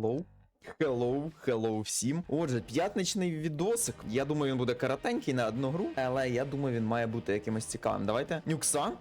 Hello? Hello, hello всім. Отже, п'ятничний відосик. Я думаю, він буде коротенький на одну гру, але я думаю, він має бути якимось цікавим. Давайте. Нюкса.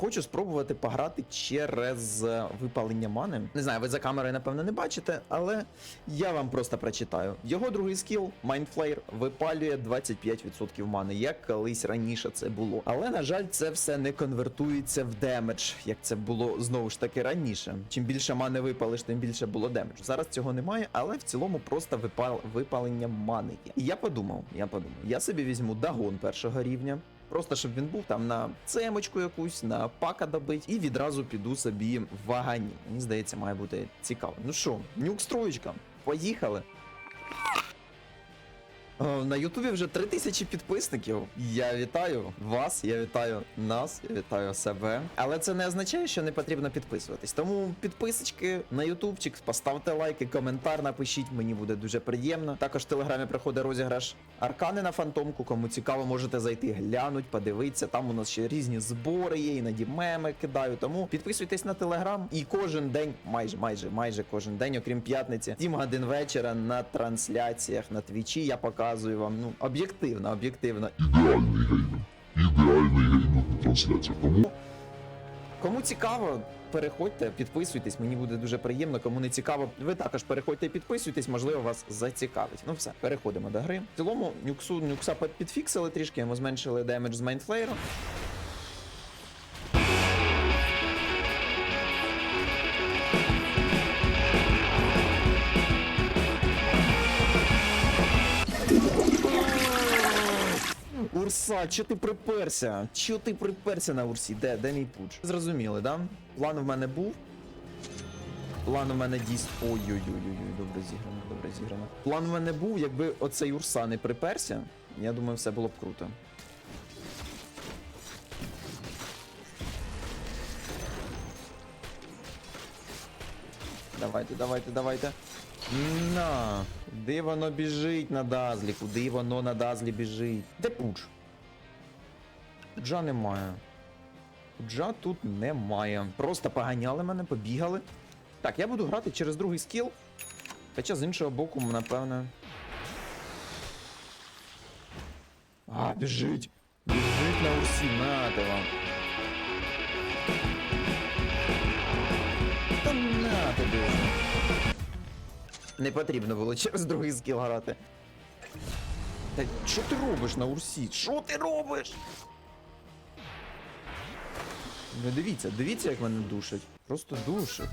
Хочу спробувати пограти через е, випалення мани. Не знаю, ви за камерою, напевно, не бачите, але я вам просто прочитаю. Його другий скіл, Mindflayer, випалює 25% мани, як колись раніше це було. Але, на жаль, це все не конвертується в демедж, як це було знову ж таки раніше. Чим більше мани випалиш, тим більше було демеджу. Зараз цього немає, але в цілому просто випал... випалення мани є. І я подумав, я подумав, я собі візьму дагон першого рівня. Просто щоб він був там на цемочку якусь, на пака добить, і відразу піду собі в вагані. Мені здається, має бути цікаво. Ну що, нюк строєчка, поїхали. О, На Ютубі вже 3000 підписників. Я вітаю вас, я вітаю нас, я вітаю себе. Але це не означає, що не потрібно підписуватись. Тому підписочки на Ютубчик, поставте лайки, коментар напишіть, мені буде дуже приємно. Також в телеграмі проходить розіграш аркани на фантомку. Кому цікаво, можете зайти, глянуть, подивитися. Там у нас ще різні збори є, іноді меми кидаю. Тому підписуйтесь на телеграм і кожен день, майже, майже, майже кожен день, окрім п'ятниці, 7 годин вечора на трансляціях на твічі. Я показую вам ну об'єктивно, об'єктивно. ідеальний геймінг. Ідеальний геймінг на трансляціях. Тому Кому цікаво, переходьте, підписуйтесь, мені буде дуже приємно. Кому не цікаво, ви також переходьте і підписуйтесь, можливо, вас зацікавить. Ну все, переходимо до гри. В цілому, нюксу, нюкса підфіксили трішки, йому зменшили демедж з майнфлеєру. Урса, чо ти приперся? Чо ти приперся на Урсі? Де? Де мій пуч? Зрозуміли, да? План в мене був. План у мене дійсно. Ой-ой-ой-ой, добре зіграно, добре зіграно. План в мене був, якби оцей Урса не приперся, я думаю, все було б круто. Давайте, давайте, давайте. На, куди воно біжить на Дазлі? Куди воно на Дазлі біжить? Де пуч? Пуджа немає. Пуджа тут немає. Просто поганяли мене, побігали. Так, я буду грати через другий скіл. Хоча з іншого боку, напевне. А, біжить! Біжить на усі, нате вам. Та на тобі. Не потрібно було через другий скіл грати. Та що ти робиш на урсі? Що ти робиш? Ну дивіться, дивіться, як мене душить. Просто душить.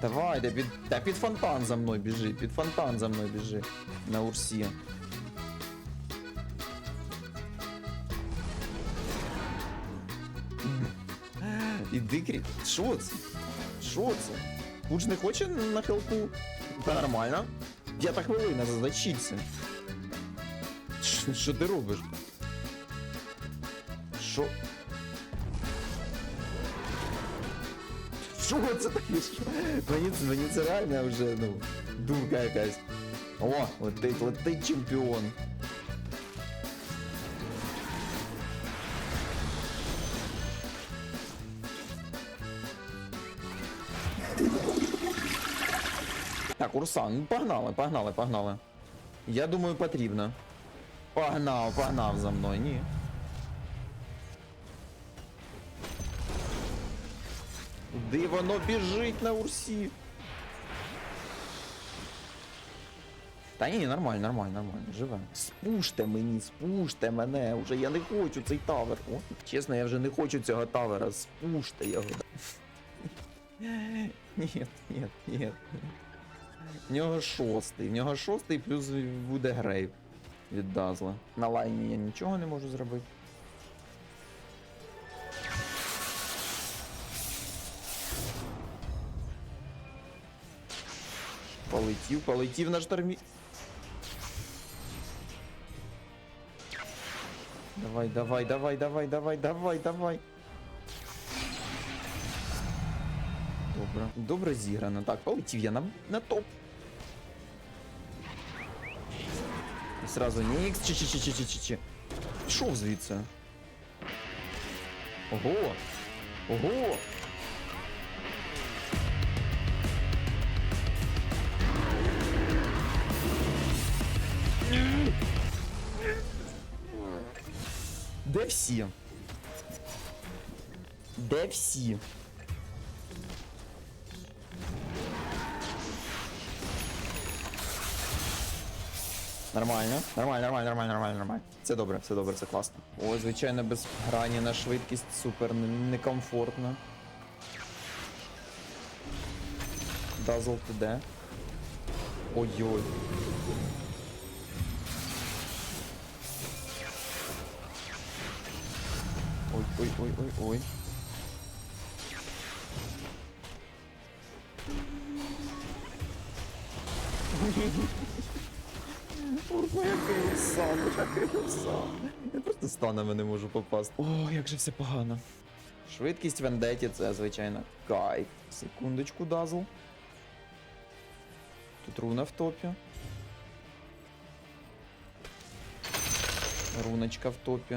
Давай, та під, та під фонтан за мною біжи, під фонтан за мною біжи. На урсі. Іди крі. Що це? Що це? Пуч не хоче на хелпу? Та нормально. П'ята хвилина, зачіться. Що- Що ти робиш? Що? Що це таке? Мені, мені це реально вже, ну, думка якась. О, летить, летить чемпіон. Так, Урсан, ну погнали, погнали, погнали. Я думаю, потрібно. Погнав, погнав за мною, ні. Куди воно біжить на урсі? Та ні, нормально, нормально, нормально, живе. Спуште мені, спуште мене, уже я не хочу цей тавер. О, чесно, я вже не хочу цього тавера, спуште його. Ні, ні, ні. В нього шостий. В нього шостий плюс буде грейв від Дазла. На лайні я нічого не можу зробити. Полетів, полетів на штормі. Давай, давай, давай, давай, давай, давай, давай. Добре. Добре зіграно. Так, полетів я на, на топ. І сразу Нікс. чи чи чи чи чи чи чи Пішов звідси. Ого! Ого! Де всі? Де всі? Нормально, нормально, нормально, нормально, нормально, нормально. Це добре, це добре, це класно. О, звичайно, без грані на швидкість супер некомфортно. Дазл ти де? Ой-ой. Ой, ой, ой, ой, ой. Моя краса, моя краса. Я просто станами не можу попасти. О, як же все погано. Швидкість вендеті це, звичайно, кайф. Секундочку, дазл. Тут руна в топі. Руночка в топі.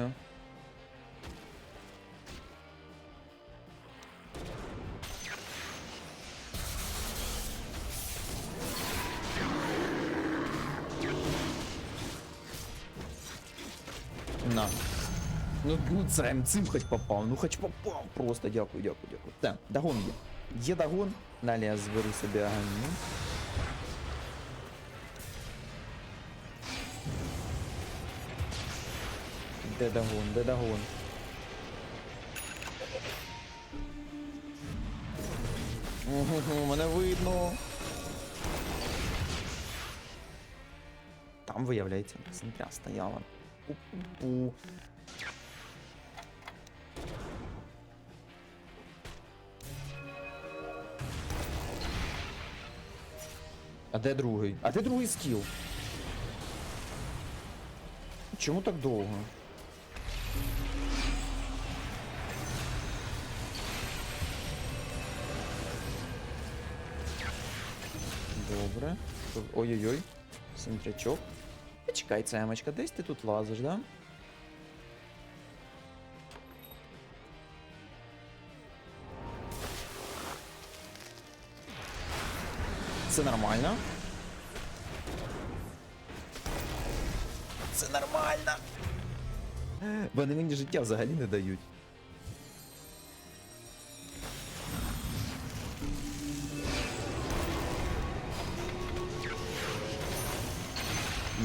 цим, цим хоч попав, ну хоч попав. Просто дякую, дякую, дякую. Так, дагон є. Є дагон. Далі я зберу собі аганім. Де дагон, де дагон? Угу, мене видно. Там, виявляється, земля стояла. Пу-пу-пу. А де другий? А де другий скіл? Чому так довго? Добре. Ой-ой-ой. Сентрячок. Почекай, цемочка, десь ти тут лазиш, да? Це нормально. Це нормально. Вони мені життя взагалі не дають.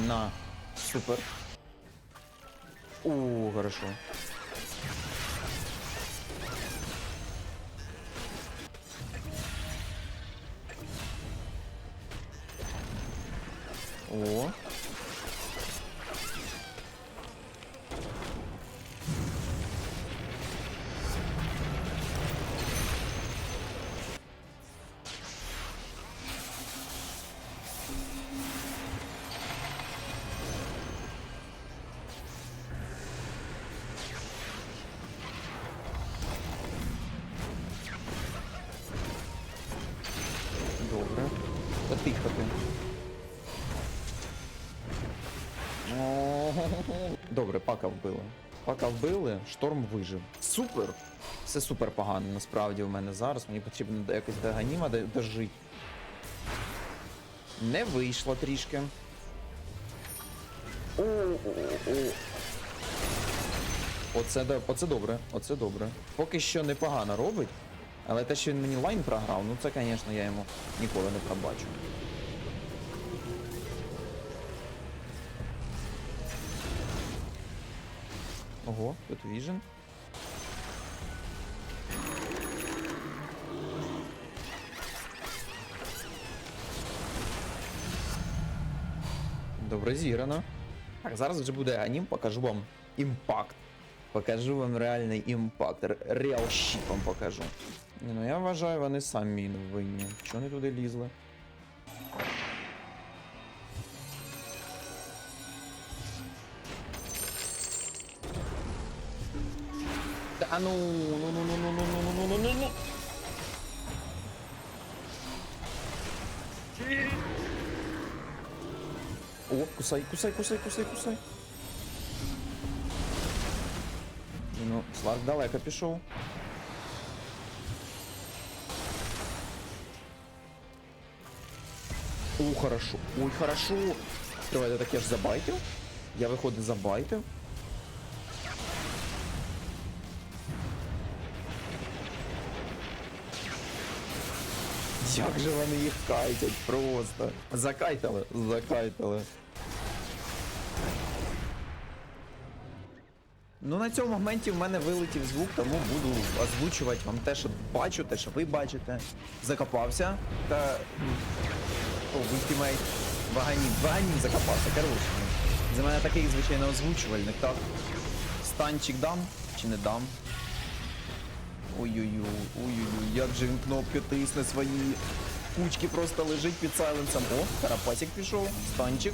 На. Супер. О, хорошо. О. Добре, пака вбили. Пака вбили, шторм вижив. Супер! Все супер погано насправді у мене зараз. Мені потрібно якось до Ганіма дожити. Не вийшло трішки. Оце, оце добре, оце добре. Поки що непогано робить, але те, що він мені лайн програв, ну це, звісно, я йому ніколи не пробачу. Ого, тут віжен. Добре зіграно. Так, зараз вже буде анім, покажу вам імпакт. Покажу вам реальний імпакт. Реал щит вам покажу. Ні, ну я вважаю, вони самі винні. Чого вони туди лізли? Та ну, ну, ну, ну, ну, ну, ну, ну, ну, ну, ну. О, кусай, кусай, кусай, кусай, кусай. Ну, Сларк далеко пішов. О, хорошо. Ой, хорошо. Тривай, я таке ж забайтив. Я виходить забайтив. Як же вони їх кайтять просто. Закайтали, закайтали. Ну на цьому моменті в мене вилетів звук, тому буду озвучувати вам те, що бачу, те, що ви бачите. Закопався та. О, ультимейт. Ваганін. Ваганін закопався, коротше. За мене такий звичайно озвучувальник, так? Станчик дам чи не дам? Ой-ой-ой, ой-ой-ой, як же він кнопки тисне свої. Кучки просто лежить під сайленсом. О, карапасик пішов, станчик.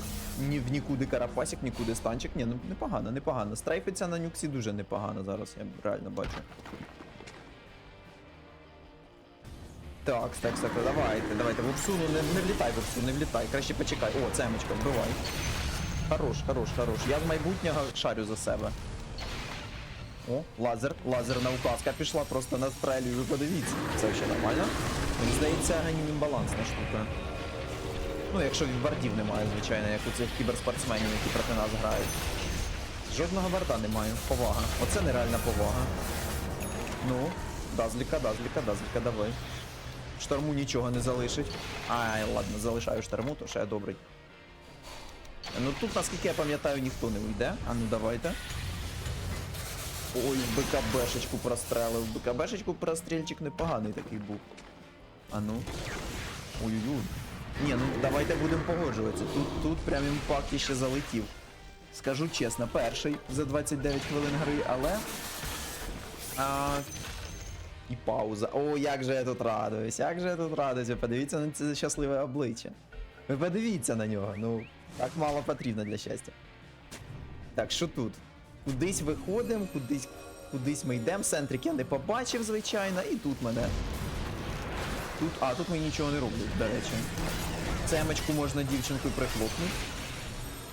Ні в нікуди карапасик, нікуди станчик. Ні, ну непогано, непогано. Стрейфиться на нюксі дуже непогано зараз, я реально бачу. Так, так, так, давайте, давайте. В обсу, ну не, не влітай в обсу, не влітай. Краще почекай. О, цемочка, вбивай. Хорош, хорош, хорош. Я з майбутнього шарю за себе. О, лазер, лазерна указка пішла, просто настрелюю, ви подивіться. Це ще нормально. Мені здається, ганімім балансна штука. Ну, якщо вардів немає, звичайно, як у цих кіберспортсменів, які проти нас грають. Жодного варда немає. Повага. Оце нереальна повага. Ну, дазліка, дазліка, дазліка, давай. Шторму нічого не залишить. Ай, ладно, залишаю шторму, то ще добрий. Ну тут, наскільки я пам'ятаю, ніхто не уйде. А ну давайте. Ой, БКБшечку прострелив. БКБшечку прострільчик непоганий такий був. А ну. Ой-ой-ой. Ні, ну давайте будемо погоджуватися. Тут, тут прям імпакт ще залетів. Скажу чесно, перший за 29 хвилин гри, але. А... І пауза. О, як же я тут радуюсь, як же я тут радуюсь. Ви подивіться на це щасливе обличчя. Ви подивіться на нього. Ну, так мало потрібно для щастя. Так, що тут? Кудись виходимо, кудись, кудись ми йдемо. Центрик я не побачив, звичайно, і тут мене. Тут, а, тут мені нічого не роблять, до речі. Цемочку можна дівчинкою прихлопнути.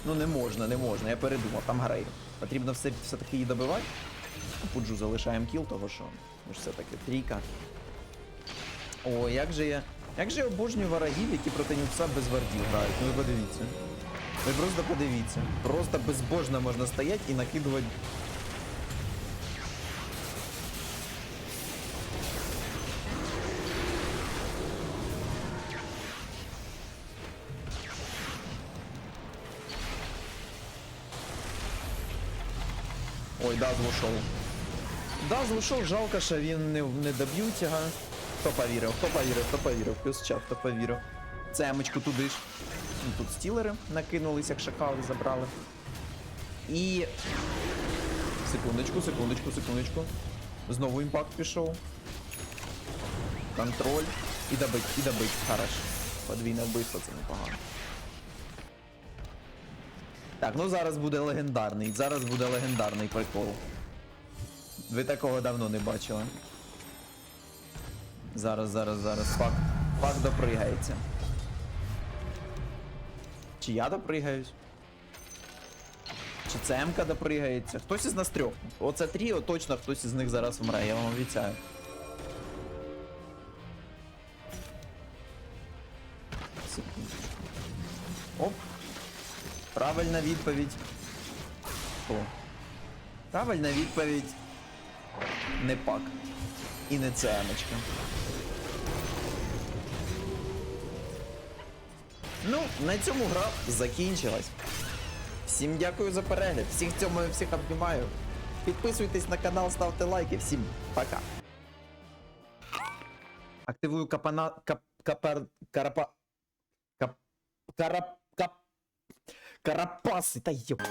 Ну не можна, не можна, я передумав, там грей. Потрібно все, все-таки її добивати. Пуджу залишаємо кіл, того що ми ж все-таки трійка. О, як же я. Як же я обожнюю ворогів, які проти нюкса без вардів грають. Ну ви подивіться. Ви просто подивіться. Просто безбожно можна стояти і накидувати. Ой, Дазл ушов. Дазл ушов, жалко, що він не, не доб'ють його. Хто повірив, хто повірив, хто повірив, плюс чат, хто повірив. Цемочку туди ж. Ну, Тут стілери накинулись, як шакали забрали. І. Секундочку, секундочку, секундочку. Знову імпакт пішов. Контроль. І добить, і добить. Хорош. Подвійне вбивство це непогано. Так, ну зараз буде легендарний. Зараз буде легендарний прикол. Ви такого давно не бачили. Зараз, зараз, зараз. Фак, фак допригається. Чи я допригаюсь? Чи це допригається? Хтось із нас трьох. Оце тріо, точно хтось із них зараз вмре, я вам обіцяю. Оп. Правильна відповідь. О. Правильна відповідь. Не пак. І не цемочка. Ну, на цьому гра закінчилась. Всім дякую за перегляд. Всіх цьому всіх обнімаю. Підписуйтесь на канал, ставте лайки. Всім пока. Активую капана. Кап. Капар. Карапа. Кап. Карап. Кап. Карапаси. Та йоп.